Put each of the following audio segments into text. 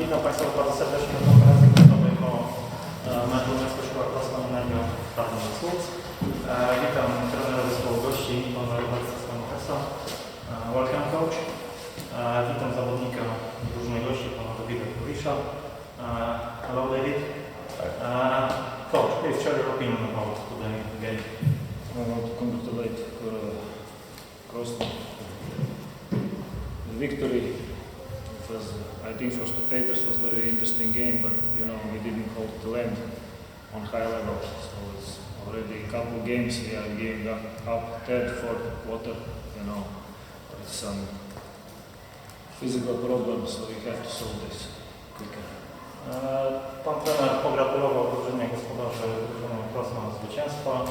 Witam Państwa bardzo serdecznie na konferencji prasowej po e, meczu Miasto Szkoła Klasy-Innego Czarny Słupsk. E, Witam trenera zespołu gości, pana Roberta Stanowesa. Welcome coach. E, Witam zawodnika drużyny gości, pana Dawida Kurisza. E, Hello David. E, Coach, please share your opinion about today's game. I want to congratulate uh, Krosno. The victory was, I think, for spectators was very interesting game, but you know we didn't hold the land on high level. So it's already a couple games we are giving up, up third, fourth quarter. You know, there's some physical problems, so we have to solve this quicker. E, Pan trener pogratulował drużynie gospodarzy drużyny Krosna zwycięstwa.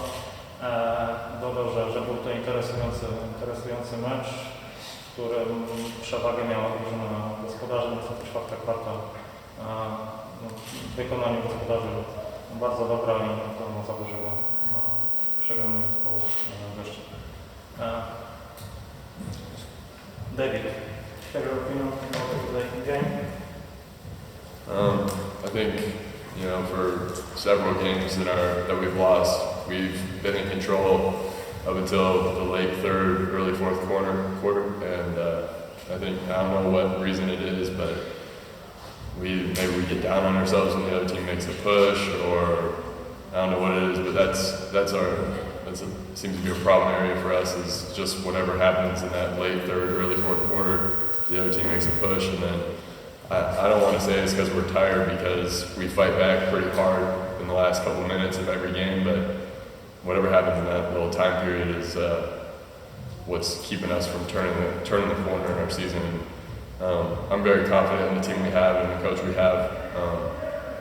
E, Dodał, że, że był to interesujący, interesujący mecz, którym przewagę miała drużyna gospodarzy, niestety czwarta kwarta e, no, w wykonaniu gospodarzy bardzo dobra i to no, zaburzyło na przegranie zespołu e, gości. E, David, share your opinion about the game? Um, I think, you know, for several games that are that we've lost, we've been in control up until the late third, early fourth quarter. Quarter, and uh, I think I don't know what reason it is, but we maybe we get down on ourselves when the other team makes a push, or I don't know what it is, but that's that's our that's a, seems to be a problem area for us is just whatever happens in that late third, early fourth quarter, the other team makes a push, and then I, I don't want to say it's because we're tired because we fight back pretty hard in the last couple minutes of every game, but whatever happens in that little time period is uh, what's keeping us from turning the, turning the corner in our season. Um, I'm very confident in the team we have and the coach we have um,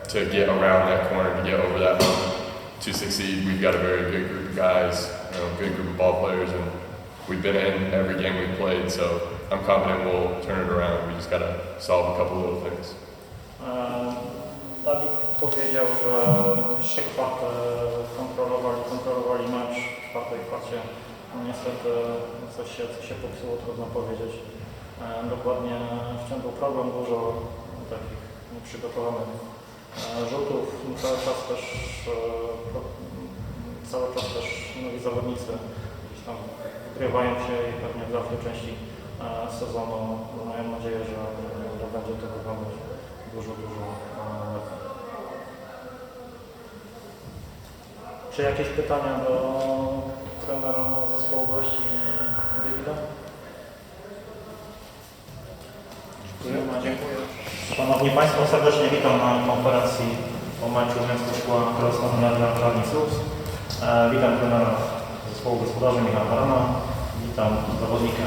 to get around that corner, to get over that hump, to succeed. We've got a very good group of guys, you know, good group of ball players, and we've been in every game we've played, so I'm confident we'll turn it around. We just got to solve a couple little things. Dawid powiedział, że trzy kwarty kontrolowali, kontrolowali mecz w czwartej kwarcie. No niestety coś się, coś się popsuło, trudno powiedzieć. E, Dokładnie w był problem, dużo takich nieprzygotowanych e, rzutów. No Cały czas też e, cały czas też nowi zawodnicy gdzieś tam wgrywają się i pewnie w dalszej części e, sezonu no, mam nadzieję, że, że będzie to wyglądać dużo, dużo Czy jakieś pytania do trenera zespołu gości Davida? Dziękuję. Dziękuję. Szanowni Państwo, serdecznie witam na konferencji o meczu Miasto Szkła Krosno na Czarni Słupsk. E, Witam trenera zespołu gospodarzy Michała Barana. Witam zawodnika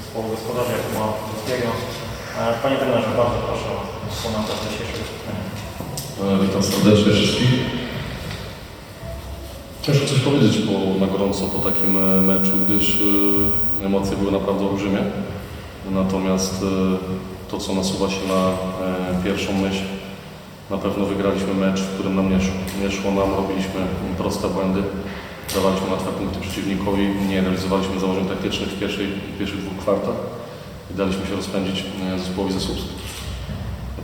zespołu gospodarzy Jakuba Polskiego. Panie trenerze, bardzo proszę o komentarz dzisiejszego spotkania. E, Witam serdecznie wszystkich. Ciężko coś powiedzieć po, na gorąco po takim e, meczu, gdyż e, emocje były naprawdę olbrzymie. Natomiast e, to, co nasuwa się na pierwszą myśl, na pewno wygraliśmy mecz, w którym nam nie szło. Nie szło nam, robiliśmy proste błędy, dawaliśmy łatwe punkty przeciwnikowi, nie realizowaliśmy założeń taktycznych w, pierwszej, w pierwszych dwóch kwartach i daliśmy się rozpędzić zespołowi ze Słupsk.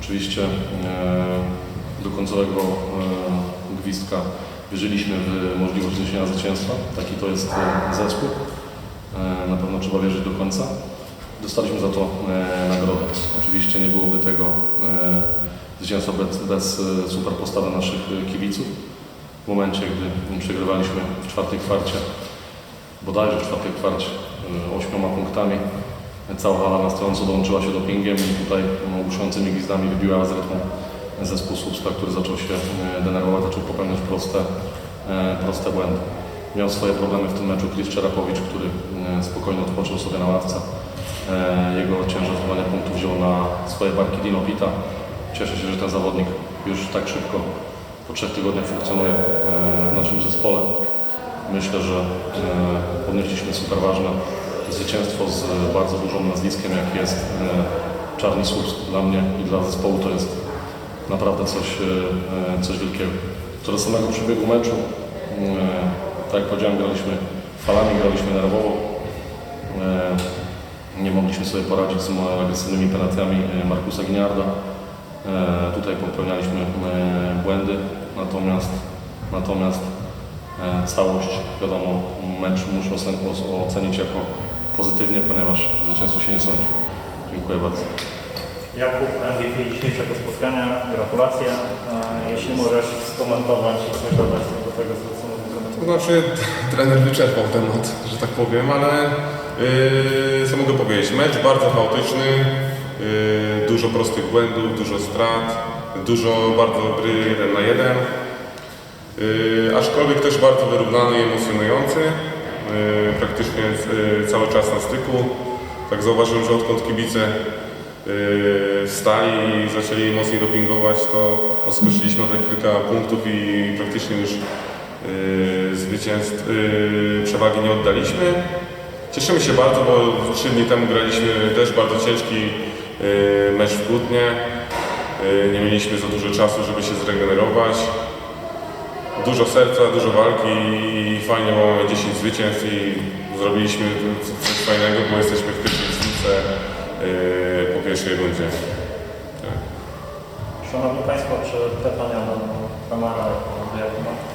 Oczywiście do końcowego gwizdka wierzyliśmy w możliwość zniesienia zwycięstwa. Taki to jest e, zespół. E, na pewno trzeba wierzyć do końca. Dostaliśmy za to e, nagrodę. Oczywiście nie byłoby tego zwycięstwa bez, super postawy naszych kibiców. W momencie, gdy przegrywaliśmy w czwartej kwarcie, bodajże w czwartej kwarcie, ośmioma punktami, Cała hala na stojąco dołączyła się dopingiem i tutaj no, ogłuszącymi gwizdami wybiła z rytmu zespół Słupska, który zaczął się e, denerwować, zaczął popełniać proste, e, proste błędy. Miał swoje problemy w tym meczu Chris Czerapowicz, który e, spokojnie odpoczął sobie na ławce. Jego ciężar zdobywania punktów wziął na swoje barki Dino Pita. Cieszę się, że ten zawodnik już tak szybko, po trzech tygodniach funkcjonuje w naszym zespole. Myślę, że podnieśliśmy super ważne zwycięstwo z bardzo dużym nazwiskiem, jak jest Czarny Słupsk. Dla mnie i dla zespołu to jest naprawdę coś, e, coś wielkiego. Co do samego przebiegu meczu, e, tak jak powiedziałem, graliśmy falami, graliśmy nerwowo. E, Nie mogliśmy sobie poradzić z agresywnymi penetrami e, Markusa Gniarda. E, Tutaj popełnialiśmy e, błędy, natomiast, natomiast e, całość, wiadomo, mecz muszę ocenić jako pozytywnie, ponieważ zwycięstwo się nie sądzi. Dziękuję bardzo. Jakub, MVP dzisiejszego spotkania, gratulacje. Jeśli możesz skomentować i dodać do tego, co mówimy. To znaczy, trener wyczerpał temat, że tak powiem, ale yy, co mogę powiedzieć? Mecz bardzo chaotyczny, yy, dużo prostych błędów, dużo strat, dużo bardzo gry jeden na jeden. Yy, aczkolwiek też bardzo wyrównany i emocjonujący. Yy, praktycznie cały czas na styku. Tak zauważyłem, że odkąd kibice yy, wstali i zaczęli mocniej dopingować, to odskoczyliśmy o te kilka punktów i praktycznie już yy, zwycięstw, yy, przewagi nie oddaliśmy. Cieszymy się bardzo, bo trzy dni temu graliśmy też bardzo ciężki mecz w Kutnie. Nie mieliśmy za dużo czasu, żeby się zregenerować. Dużo serca, dużo walki i fajnie, bo mamy 10 zwycięstw i zrobiliśmy coś fajnego, bo jesteśmy w pierwszej yy, po pierwszej rundzie. Szanowni Państwo, czy pytania do Kamara jako Jakuba?